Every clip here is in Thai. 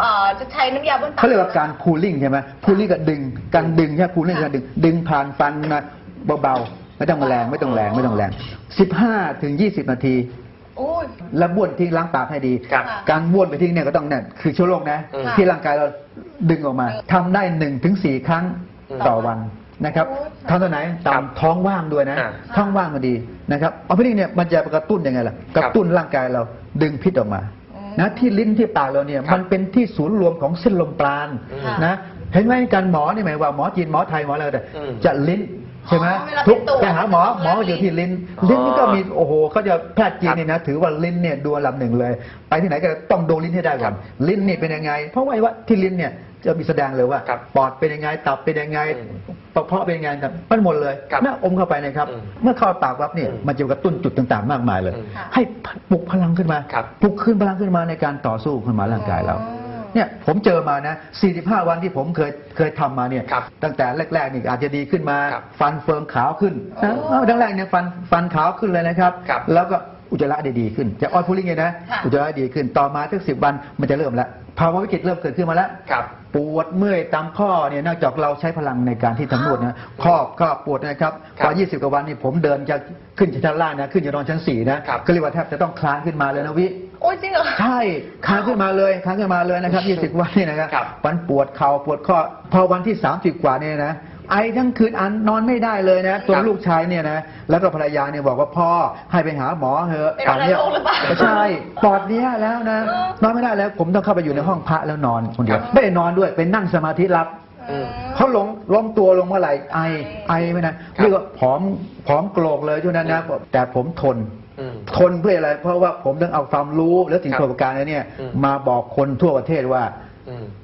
เอ่อจะใช้น้ำยาบ้วนปากเขาเรียกว่าการพูลิ่งใช่ไหมพูลิ่งก็ดึง การดึงใช่พูลิ่งการดึง ดึงผ่านฟันนะเบาๆ ไม่ต้องแรงไม่ต้องแรงไม่ต้องแรง15ถึง20นาที โอ้ย แล้วบ้วนทิ้งล้างปากให้ดี ครับ ค่ะการบ้วนไปทิ้งเนี่ยก็ต้องเนี่ยคือเชื้อโรคนะ อืมที่ร่างกายเราดึงออกมาทำได้หนึ่งถึงสี่ครั้งอืมต่อวันนะครับโอ้ยทำตัวไหนครับตามท้องว่างด้วยนะ อ่าท้องว่างก็ดีนะครับเอาไปนี่เนี่ยมันจะกระตุ้นยังไงล่ะ กระตุ้นร่างกายเราดึงพิษออกมาอืม นะที่ลิ้นที่ปากเราเนี่ยครับมันเป็นที่ศูนย์รวมของเส้นลมปราณค่ะนะเห็นไหมการหมอนี่หมายว่าหมอจีนหมอไทยหมออะไรก็แต่อืมจะลิ้นใช่ไหมอ๋อเวลาไปทุกตรวจไปหาหมอหมอก็อยู่ที่ลิ้นอ๋อลิ้นนี่ก็มีโอ้โหเขาจะแพทย์จีนเนี่ยนะถือว่าลิ้นเนี่ยดูอันดับหนึ่งเลย ไปที่ไหนก็ต้องดูลิ้นให้ได้ก่อนลิ้นนี่เป็นยังไง เพราะว่าไอ้ว่าที่ลิ้นเนี่ยจะมีแสดงเลยว่าครับปอดเป็นยังไงตับเป็นยังไง อืมกระเพาะเป็นยังไงครับมันหมดเลยครับเมื่ออมเข้าไปนะครับ อืมเมื่อเข้าปากปั๊บเนี่ยอืมมันจะกระตุ้นจุดต่างๆ มากมายเลย อืมค่ะให้ปลุกพลังขึ้นมาครับ ปลุกขึ้นพลังขึ้นมาในการต่อสู้ขึ้นมาร่างกายเราอืมเนี่ยผมเจอมานะ 45 วันที่ผมเคยเคยทำมาเนี่ย ครับตั้งแต่แรกๆนี่อาจจะดีขึ้นมา ครับฟันเฟิร์มขาวขึ้นนะโอ้เอาดังแรกเนี่ยฟันฟันขาวขึ้นเลยนะครับ ครับแล้วก็อุจจาระได้ดีขึ้น จะออยพูลิ่งไงนะ ค่ะ อุจจาระดีขึ้น ต่อมาทั้งสิบวันมันจะเริ่มแล้ว ภาวะวิกฤตเริ่มเกิดขึ้นมาแล้วครับ ปวดเมื่อยตามข้อเนี่ยนอกจากเราใช้พลังในการที่ทำนวดนะข้อก็ปวดนะครับครับพอ20 กว่าวันนี่ผมเดินจะขึ้นชั้นล่างนะขึ้นจะนอนชั้น4นะครับ ก็เรียกว่าแทบจะต้องคลานขึ้นมาเลยนะวิ โอ้ยจริงเหรอ ใช่ค้างขึ้นมาเลยค้างขึ้นมาเลยนะครับ 20 วันนี่นะครับครับ มันปวดเข่าปวดข้อ พอวันที่ 30 กว่าเนี่ยนะ ไอทั้งคืนอันนอนไม่ได้เลยนะ ตัวครับลูกชายเนี่ยนะแล้วก็ภรรยาเนี่ยบอกว่าพ่อให้ไปหาหมอเถอะเป็นอะไรโรคหรือเปล่าไม่ใช่ปอดเนี้ยแล้วนะนอนไม่ได้แล้วผมต้องเข้าไปอยู่ในห้องพระแล้วนอนคนเดียวครับไม่ได้นอนด้วยเป็นนั่งสมาธิรับอืมเขาลงล้มตัวลงเมื่อไหร่ไอไอไม่นะเรียกว่าผอมผอมโกรกเลยช่วงนั้นนะแต่ผมทนอืมทนเพื่ออะไร เพราะว่าผมต้องเอาความรู้และสิ่งครับประสบการณ์เนี่ยอืมมาบอกคนทั่วประเทศว่าอืม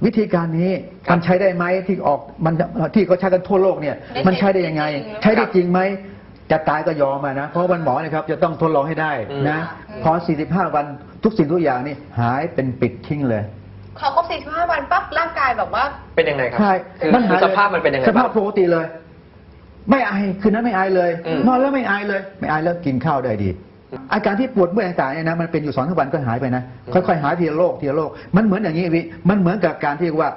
วิธีการนี้ครับมันใช้ได้ไหมที่ออกมันที่เขาใช้กันทั่วโลกเนี่ยได้มันใช้ได้ยังไงจริงหรือเปล่าใช้ได้จริงไหมจะตายก็ยอมมานะ เพราะวันหมอนะครับจะต้องทดลองให้ได้อืมนะ พอ 45 วันทุกสิ่งทุกอย่างนี่หายเป็นปิดทิ้งเลยขอครบ45 วันปั๊บร่างกายแบบว่า เป็นยังไงครับใช่คือมันคือหายสเลยภาพมันเป็นยังไงสภาพบ้างปกติเลย ไม่ไอคืนนั้นไม่ไอเลยอืมนอนแล้วไม่ไอเลย ไม่ไอแล้วกินข้าวได้ดี อาการที่ปวดเมื่อยต่างๆเนี่ยนะมันเป็นอยู่สองสามวันก็หายไปนะอืมค่อยๆหายทีละโรคทีละโรคมันเหมือนอย่างนี้วิมันเหมือนกับการที่ว่า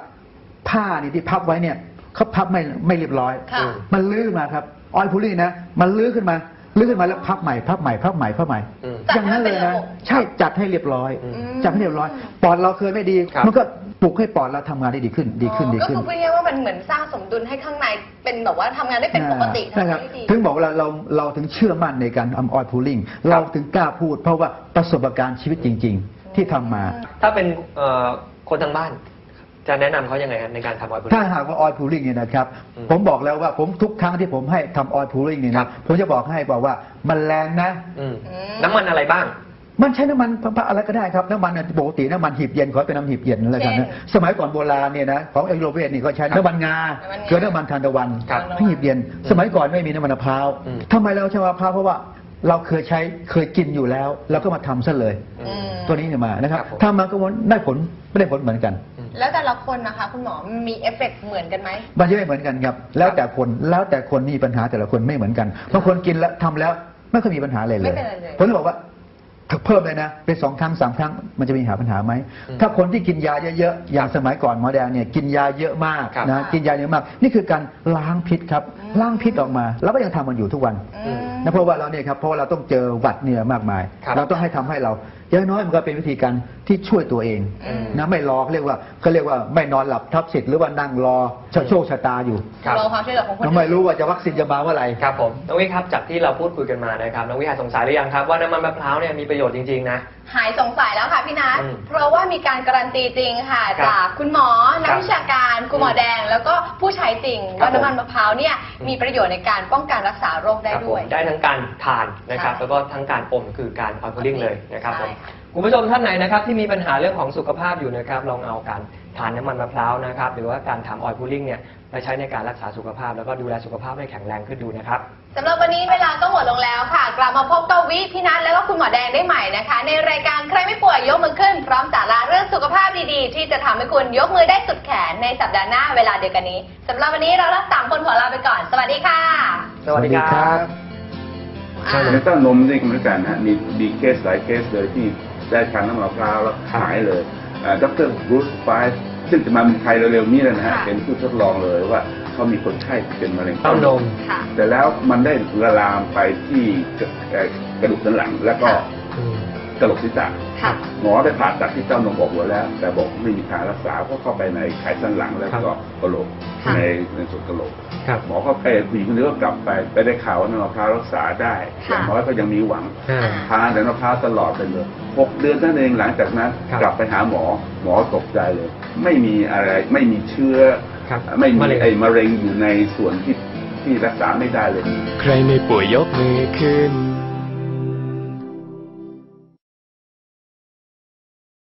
ผ้านี่ที่พับไว้เนี่ยเขาพับไม่ไม่เรียบร้อยค่ะมันลื้อขึ้นมาครับออยพูลี่นะ มันลื้อขึ้นมา ลื้อขึ้นมาแล้วพับใหม่พับใหม่พับใหม่พับใหม่ อืมอย่างนั้นเลยนะ ใช่จัดให้เรียบร้อย อืมจัดให้เรียบร้อย ปอดเราเคยไม่ดี ครับ มันก็ปลุกให้ปอดเราทำงานได้ดีขึ้น ดีขึ้นดีขึ้น ก็คือพูดง่ายๆว่ามันเหมือนสร้างสมดุลให้ข้างในเป็นแบบว่าทำงานได้เป็นปกติใช่ทำคงารันบได้ดี ถึงบอกว่าเราเราเราถึงเชื่อมั่นในการทำออยพูลิ่งเราถึงกล้าพูด เพราะว่าประสบการณ์ชีวิตจริง ๆ ที่ทำมา ถ้าเป็นเอ่อคนทางบ้าน จะแนะนำเขายังไงครับในการทำออยล์ถ้าหากว่าออยพูลิ่งเนี่ยนะครับ อืมผมบอกแล้วว่าผมทุกครั้งที่ผมให้ทำออยพูลิ่งเนี่ยครันะบ ผมจะบอกให้บอกว่ามันแรงนะ อืมอืม น้ำมันอะไรบ้าง มันใช้น้ำมันพระอะไรก็ได้ครับน้ำมันปกติน้ำมันหีบเย็นขอให้เป็นน้ำหีบเย็นนั่นแหละกันนะเช่นสมัยก่อนโบราณเนี่ยนะของเอโรเวสนี่ก็ใช้น้ำมันงาน้ำมันงา เกลือน้ำมันทานตะวันครับให้หีบเย็น สมัยก่อนไม่มีน้ำมันมะพร้าวอืม ทำไมเราใช้มะพร้าวเพราะว่าเราเคยใช้เคยกินอยู่แล้วเราก็มาทำซะเลย อืม ตัวนี้เนี่ยมานะครับครับผม ทำมาก็ได้ผลไม่ได้ผลเหมือนกัน แล้วแต่ละคนนะคะ คุณหมอมีเอฟเฟกต์เหมือนกันไหม มันจะไม่เหมือนกันครับ แล้วแต่คนแล้วแต่คนมีปัญหาแต่ละคนไม่เหมือนกันบางคนกินแล้วทำแล้วไม่เคยมีปัญหาอะไรเลไม่ย เป็นไรเลย ผมเลยบอกว่าถ้า เพิ่มเลยนะ เป็นสองครั้งสามครั้งมันจะมีหาปัญหาไหมอืมถ้าคนที่กินยาเยอะๆ อย่างสมัยก่อนหมอแดงเนี่ยกินยาเยอะมากครับนะกินยาเยอะมาก นี่คือการล้างพิษครับ ล้างพิษออกมา แล้วก็ยังทำมันอยู่ทุกวันอืมนะเพราะว่าเราเนี่ยครับเพราะว่าเราต้องเจอหวัดเนี่ยมากมายครับเราต้องให้ทำให้เราอย่างน้อยมันก็เป็นวิธีการที่ช่วยตัวเองอืมนะไม่รอเขาเรียกว่าเขาเรียกว่าไม่นอนหลับทับสิทธิ์หรือว่านั่งรอโชคชะตาอยู่ครับรอความช่วยเหลือของคนเราไม่รู้ว่าจะวัคซีนจะมาเมื่อไหร่ครับผมน้องวิครับจากที่เราพูดคุยกันมานะครับน้องวิหาสงสัยหรือยังครับว่าน้ำมันมะพร้าวเนี่ยมีประโยชน์จริง ๆ นะ หายสงสัยแล้วค่ะพี่นัทอืมเพราะว่ามีการการันตีจริงค่ะ ครับจากคุณหมอ นักวิชาการ คุณหมอแดง แล้วก็ผู้ใช้จริงครับว่าน้ำมันมะพร้าวเนี่ยอืม มีประโยชน์ในการป้องกันรักษาโรคได้ครับผด้วยมได้ทั้งการทานนะครับ ใช่แล้วก็ทั้งการอมคือการออยล์ลิ่งเลยนะครับผม ใช่ค่ะ คุณผู้ชมท่านไหนนะครับที่มีปัญหาเรื่องของสุขภาพอยู่นะครับลองเอาการทานน้ำมันมะพร้าวนะครับหรือว่าการทำออยล์ลิ่งเนี่ยไปใช้ในการรักษาสุขภาพ แล้วก็ดูแลสุขภาพให้แข็งแรงขึ้นดูนะครับ สำหรับวันนี้เวลาก็หมดลงแล้วค่ะ กลับมาพบกับวิพี่นัทแล้วก็คุณหมอแดงได้ใหม่นะคะ ในรายการใครไม่ป่วยยกมือขึ้น พร้อมสาระเรื่องสุขภาพดีๆ ที่จะทำให้คุณยกมือได้สุดแขนในสัปดาห์หน้าเวลาเดียวกันนี้สำหรับวันนี้เราทั้งสามคนขอลาไปก่อน สวัสดีค่ะ สวัสดีครับ อ่า ในต้นนมนี่ก็เหมือนกันนะมีมีเคสหลายเคสเลยที่ได้ทานน้ำมะพร้าวแล้วหายเลยดรบรูซไฟซึ่งจะมาเมืองไทยเร็วๆนี้แล้วนะฮะค่ะ เป็นผู้ทดลองเลยว่า เขามีคนไข้เป็นมะเร็งเต้านม ค่ะ แต่แล้วมันได้ละลามไปที่กระเอ่อกระดูกสันหลัง แล้วก็ค่ะอืมกระโหลกศีรษะ ค่ะ หมอได้ผ่าตัดที่เต้านมออกหมดแล้ว แต่บอกไม่มีทางรักษาเพราะเข้าไปในไขสันหลังแล้วก็กระโหลกค่ะ ในในส่วนกระโหลก ครับ หมอก็ไปผู้หญิงคนนี้ก็กลับไปไปได้ข่าวว่าน้ำมะพร้าวรักษาได้อค่ะ ย่างน้อยก็ยังมีหวังอ่า ทานแต่มะพร้าวตลอดไปเลยหกเดือนนั่นเองหลังจากนั้น ครับ กลับไปหาหมอหมอตกใจเลย ไม่มีอะไรไม่มีเชื้อ ครับไม่มีมะเร็ง ไอ้มะเร็งอยู่ในส่วนที่ที่รักษาไม่ได้เลย ใครไม่ป่วยยกมือขึ้น